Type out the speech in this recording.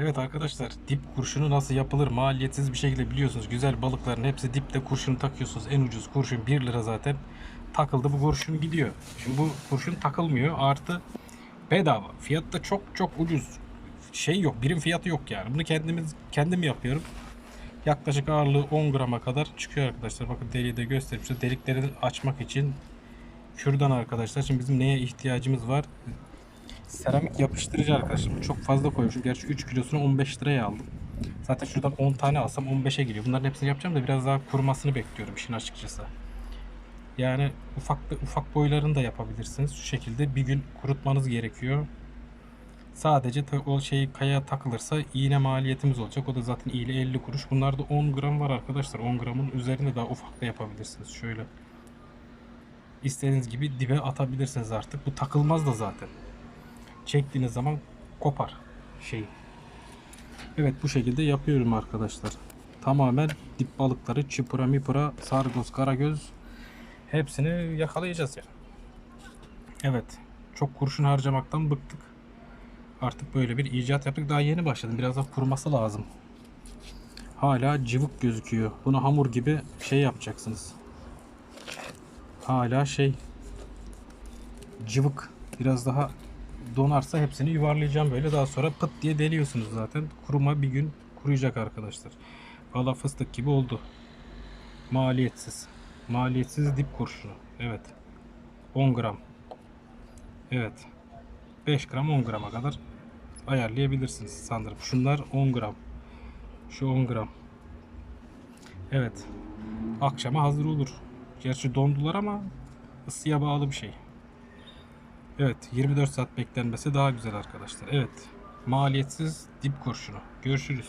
Evet arkadaşlar dip kurşunu nasıl yapılır maliyetsiz bir şekilde biliyorsunuz. Güzel balıkların hepsi dipte kurşunu takıyorsunuz. En ucuz kurşun 1 lira zaten. Takıldı bu kurşun gidiyor. Şimdi bu kurşun takılmıyor artı bedava. Fiyat da çok çok ucuz. Şey yok birim fiyatı yok yani. Bunu kendimiz kendim yapıyorum. Yaklaşık ağırlığı 10 grama kadar çıkıyor arkadaşlar. Bakın deliği de göstereyim size. Delikleri açmak için kürdan arkadaşlar. Şimdi bizim neye ihtiyacımız var? Seramik yapıştırıcı arkadaşlar. Çok fazla koymuşum. Gerçi 3 kilosunu 15 liraya aldım. Zaten şuradan 10 tane alsam 15'e geliyor. Bunların hepsini yapacağım da biraz daha kurumasını bekliyorum işin açıkçası. Yani ufak ufak boylarını da yapabilirsiniz. Şu şekilde bir gün kurutmanız gerekiyor. Sadece o şey kaya takılırsa iğne maliyetimiz olacak. O da zaten iğne 50 kuruş. Bunlarda 10 gram var arkadaşlar. 10 gramın üzerinde daha ufak da yapabilirsiniz. Şöyle istediğiniz gibi dibe atabilirsiniz artık. Bu takılmaz da zaten çektiğiniz zaman kopar şey. Evet bu şekilde yapıyorum arkadaşlar. Tamamen dip balıkları çipura mipura sargoz karagöz hepsini yakalayacağız yani. Evet çok kurşun harcamaktan bıktık. Artık böyle bir icat yaptık. Daha yeni başladım. Biraz daha kuruması lazım. Hala cıvık gözüküyor. Bunu hamur gibi şey yapacaksınız. Hala şey cıvık. Biraz daha donarsa hepsini yuvarlayacağım böyle. Daha sonra pıt diye deliyorsunuz zaten. Kuruma bir gün kuruyacak arkadaşlar. Valla fıstık gibi oldu. Maliyetsiz. Maliyetsiz dip kurşunu. Evet. 10 gram. Evet. 5 gram 10 grama kadar ayarlayabilirsiniz sanırım. Şunlar 10 gram. Şu 10 gram. Evet. Akşama hazır olur. Gerçi dondular ama ısıya bağlı bir şey. Evet 24 saat beklenmesi daha güzel arkadaşlar. Evet maliyetsiz dip kurşunu. Görüşürüz.